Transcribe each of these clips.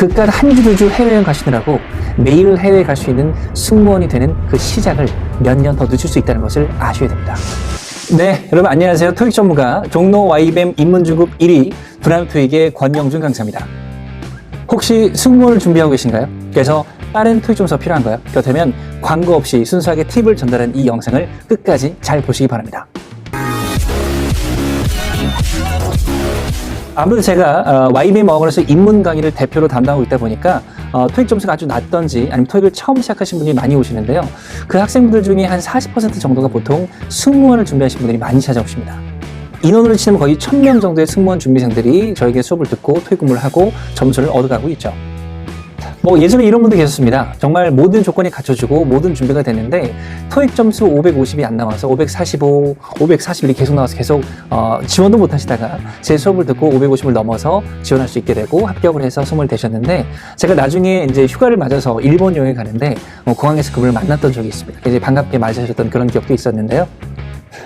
그깟 한 주 두 주 해외여행 가시느라고 매일 해외에 갈 수 있는 승무원이 되는 그 시작을 몇 년 더 늦출 수 있다는 것을 아셔야 됩니다. 네, 여러분 안녕하세요. 토익 전문가 종로 YBM 입문중급 1위 브라임 토익의 권영준 강사입니다. 혹시 승무원을 준비하고 계신가요? 그래서 빠른 토익 점수 필요한가요? 그렇다면 광고 없이 순수하게 팁을 전달한 이 영상을 끝까지 잘 보시기 바랍니다. 아무래도 제가 어, YBM 어원에서 입문 강의를 대표로 담당하고 있다 보니까 어, 토익 점수가 아주 낮던지 아니면 토익을 처음 시작하신 분들이 많이 오시는데요. 그 학생분들 중에 한 40% 정도가 보통 승무원을 준비하신 분들이 많이 찾아오십니다. 인원으로 치면 거의 1000명 정도의 승무원 준비생들이 저에게 수업을 듣고 토익 공부를 하고 점수를 얻어가고 있죠. 뭐 예전에 이런 분도 계셨습니다. 정말 모든 조건이 갖춰지고 모든 준비가 됐는데 토익 점수 550이 안 나와서 545, 541이 계속 나와서 계속 어, 지원도 못 하시다가 제 수업을 듣고 550을 넘어서 지원할 수 있게 되고 합격을 해서 선물 되셨는데 제가 나중에 이제 휴가를 맞아서 일본 여행 가는데 어, 공항에서 그분을 만났던 적이 있습니다. 그래서 반갑게 맞으셨던 그런 기억도 있었는데요.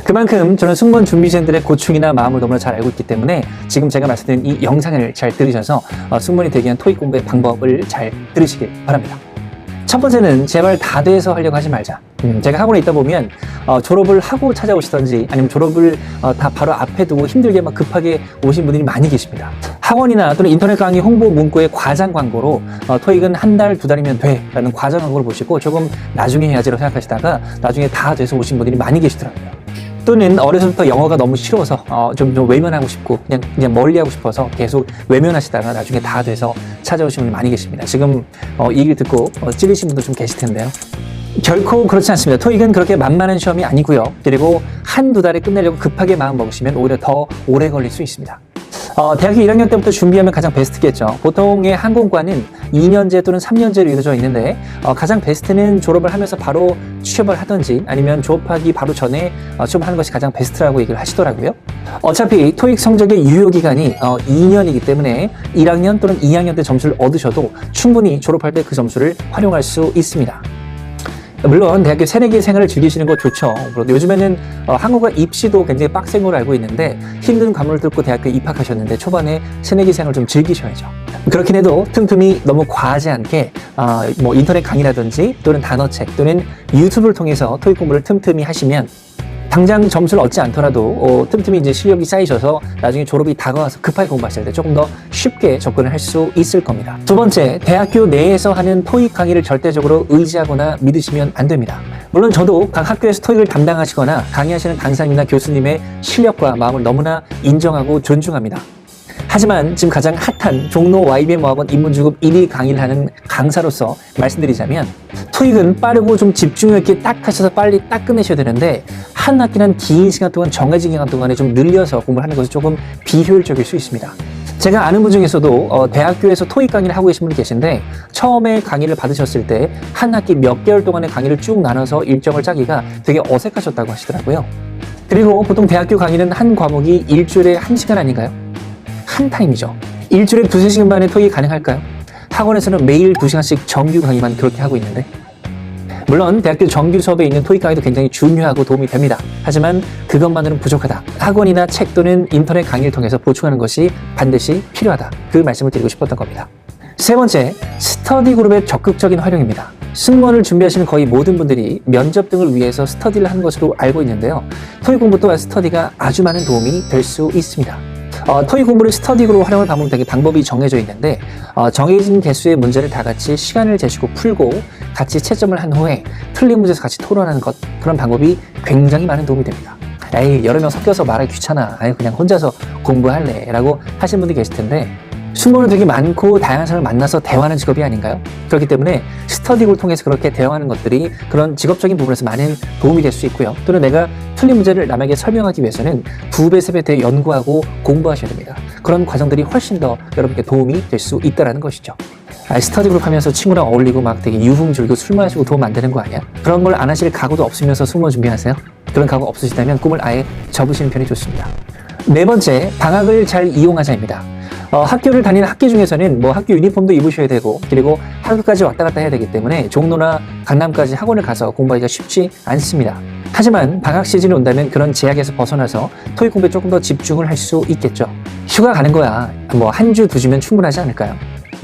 그만큼 저는 승무원 준비생들의 고충이나 마음을 너무나 잘 알고 있기 때문에 지금 제가 말씀드린 이 영상을 잘 들으셔서 어, 승무원이 되기 위한 토익 공부의 방법을 잘 들으시길 바랍니다. 첫 번째는 제발 다 돼서 하려고 하지 말자. 음, 제가 학원에 있다 보면 어, 졸업을 하고 찾아오시던지 아니면 졸업을 어, 다 바로 앞에 두고 힘들게 막 급하게 오신 분들이 많이 계십니다. 학원이나 또는 인터넷 강의 홍보 문구의 과장 광고로 어, 토익은 한 달, 두 달이면 돼 라는 과장 광고를 보시고 조금 나중에 해야지라고 생각하시다가 나중에 다 돼서 오신 분들이 많이 계시더라고요. 또는 어려서부터 영어가 너무 싫어서 어, 좀, 좀 외면하고 싶고 그냥 그냥 멀리하고 싶어서 계속 외면하시다가 나중에 다 돼서 찾아오신 분이 많이 계십니다. 지금 어, 이 얘기를 듣고 어, 찔리신 분도 좀 계실 텐데요. 결코 그렇지 않습니다. 토익은 그렇게 만만한 시험이 아니고요. 그리고 한두 달에 끝내려고 급하게 마음 먹으시면 오히려 더 오래 걸릴 수 있습니다. 어, 대학교 1학년 때부터 준비하면 가장 베스트겠죠. 보통의 항공과는 2년제 또는 3년제로 이루어져 있는데 어, 가장 베스트는 졸업을 하면서 바로 취업을 하든지 아니면 졸업하기 바로 전에 어, 취업하는 것이 가장 베스트라고 얘기를 하시더라고요. 어차피 토익 성적의 유효 기간이 어, 2년이기 때문에 1학년 또는 2학년 때 점수를 얻으셔도 충분히 졸업할 때 그 점수를 활용할 수 있습니다. 물론 대학교 새내기 생활을 즐기시는 거 좋죠. 그런데 요즘에는 어, 한국어 입시도 굉장히 빡센 걸로 알고 있는데 힘든 과목을 듣고 대학교에 입학하셨는데 초반에 새내기 생활을 좀 즐기셔야죠. 그렇긴 해도 틈틈이 너무 과하지 않게 어, 뭐 인터넷 강의라든지 또는 단어책 또는 유튜브를 통해서 토익 공부를 틈틈이 하시면 당장 점수를 얻지 않더라도 어, 틈틈이 이제 실력이 쌓이셔서 나중에 졸업이 다가와서 급하게 공부하실 때 조금 더 쉽게 접근을 할 수 있을 겁니다. 두 번째, 대학교 내에서 하는 토익 강의를 절대적으로 의지하거나 믿으시면 안 됩니다. 물론 저도 각 학교에서 토익을 담당하시거나 강의하시는 강사님이나 교수님의 실력과 마음을 너무나 인정하고 존중합니다. 하지만 지금 가장 핫한 종로 YBM 어학원 입문중급 1위 강의를 하는 강사로서 말씀드리자면 토익은 빠르고 좀 집중력 있게 딱 하셔서 빨리 딱 끝내셔야 되는데 한 학기는 긴 시간 동안 정해진 기간 동안에 좀 늘려서 공부를 하는 것이 조금 비효율적일 수 있습니다. 제가 아는 분 중에서도 어, 대학교에서 토익 강의를 하고 계신 분이 계신데 처음에 강의를 받으셨을 때 한 학기 몇 개월 동안의 강의를 쭉 나눠서 일정을 짜기가 되게 어색하셨다고 하시더라고요. 그리고 보통 대학교 강의는 한 과목이 일주일에 한 시간 아닌가요? 한 타임이죠. 일주일에 두세 시간 반의 토익이 가능할까요? 학원에서는 매일 두 시간씩 정규 강의만 그렇게 하고 있는데 물론 대학교 정규 수업에 있는 토익 강의도 굉장히 중요하고 도움이 됩니다. 하지만 그것만으로는 부족하다. 학원이나 책 또는 인터넷 강의를 통해서 보충하는 것이 반드시 필요하다. 그 말씀을 드리고 싶었던 겁니다. 세 번째, 스터디 그룹의 적극적인 활용입니다. 승무원을 준비하시는 거의 모든 분들이 면접 등을 위해서 스터디를 하는 것으로 알고 있는데요. 토익 공부 또한 스터디가 아주 많은 도움이 될 수 있습니다. 어, 토익 공부를 스터디로 활용할 방법 되게 방법이 정해져 있는데 어, 정해진 개수의 문제를 다 같이 시간을 재시고 풀고 같이 채점을 한 후에 틀린 문제에서 같이 토론하는 것 그런 방법이 굉장히 많은 도움이 됩니다. 에이 여러 명 섞여서 말하기 귀찮아. 아니 그냥 혼자서 공부할래 라고 하시는 분들이 계실 텐데 승무원은 되게 많고 다양한 사람을 만나서 대화하는 직업이 아닌가요? 그렇기 때문에 스터디를 통해서 그렇게 대화하는 것들이 그런 직업적인 부분에서 많은 도움이 될 수 있고요. 또는 내가 틀린 문제를 남에게 설명하기 위해서는 두 배, 세 배 더 연구하고 공부하셔야 됩니다. 그런 과정들이 훨씬 더 여러분께 도움이 될 수 있다는 것이죠. 아, 스터디 그룹 하면서 친구랑 어울리고 막 되게 유흥줄고 술 마시고 도움 안 되는 거 아니야? 그런 걸 안 하실 각오도 없으면서 승무원 준비하세요? 그런 각오 없으시다면 꿈을 아예 접으시는 편이 좋습니다. 네 번째, 방학을 잘 이용하자입니다. 어, 학교를 다니는 학기 중에서는 뭐 학교 유니폼도 입으셔야 되고 그리고 학교까지 왔다 갔다 해야 되기 때문에 종로나 강남까지 학원을 가서 공부하기가 쉽지 않습니다. 하지만 방학 시즌이 온다면 그런 제약에서 벗어나서 토익 공부에 조금 더 집중을 할 수 있겠죠. 휴가 가는 거야. 뭐 한 주, 두 주면 충분하지 않을까요?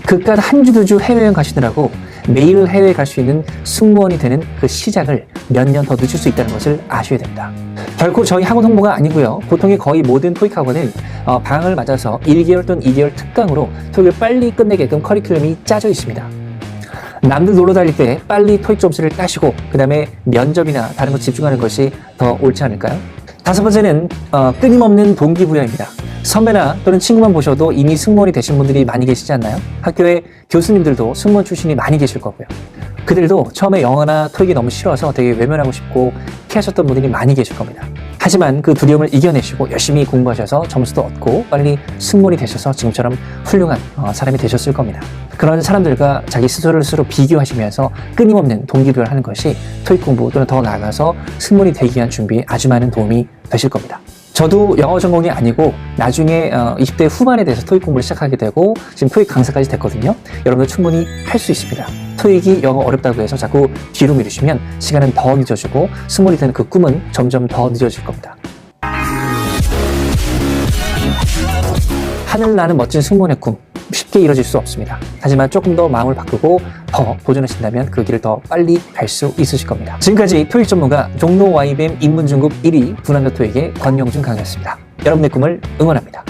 그깟 한 주 두 주 해외여행 가시느라고 매일 해외에 갈수 있는 승무원이 되는 그 시작을 몇 년 더 늦출 수 있다는 것을 아셔야 됩니다. 결코 저희 학원 홍보가 아니고요. 보통의 거의 모든 토익 학원은 어, 방학을 맞아서 1개월 또는 2개월 특강으로 토익을 빨리 끝내게끔 커리큘럼이 짜져 있습니다. 남들 놀러 다닐 때 빨리 토익 점수를 따시고 그 다음에 면접이나 다른 것 집중하는 것이 더 옳지 않을까요? 다섯 번째는 어, 끊임없는 동기부여입니다. 선배나 또는 친구만 보셔도 이미 승무원이 되신 분들이 많이 계시지 않나요? 학교에 교수님들도 승무원 출신이 많이 계실 거고요. 그들도 처음에 영어나 토익이 너무 싫어서 되게 외면하고 싶고 피하셨던 분들이 많이 계실 겁니다. 하지만 그 두려움을 이겨내시고 열심히 공부하셔서 점수도 얻고 빨리 승무원이 되셔서 지금처럼 훌륭한 어, 사람이 되셨을 겁니다. 그런 사람들과 자기 스스로를 스스로 비교하시면서 끊임없는 동기부여를 하는 것이 토익 공부 또는 더 나아가서 승무원이 되기 위한 준비에 아주 많은 도움이 되실 겁니다. 저도 영어 전공이 아니고 나중에 어, 20대 후반에 대해서 토익 공부를 시작하게 되고 지금 토익 강사까지 됐거든요. 여러분도 충분히 할 수 있습니다. 토익이 영어 어렵다고 해서 자꾸 뒤로 미루시면 시간은 더 늦어지고 승무원이 되는 그 꿈은 점점 더 늦어질 겁니다. 하늘 나는 멋진 승무원의 꿈 쉽게 이뤄질 수 없습니다. 하지만 조금 더 마음을 바꾸고 더 도전하신다면 그 길을 더 빨리 갈 수 있으실 겁니다. 지금까지 토익 전문가 종로 YBM 인문중급 1위 분한도 토익의 권영준 강사였습니다. 여러분의 꿈을 응원합니다.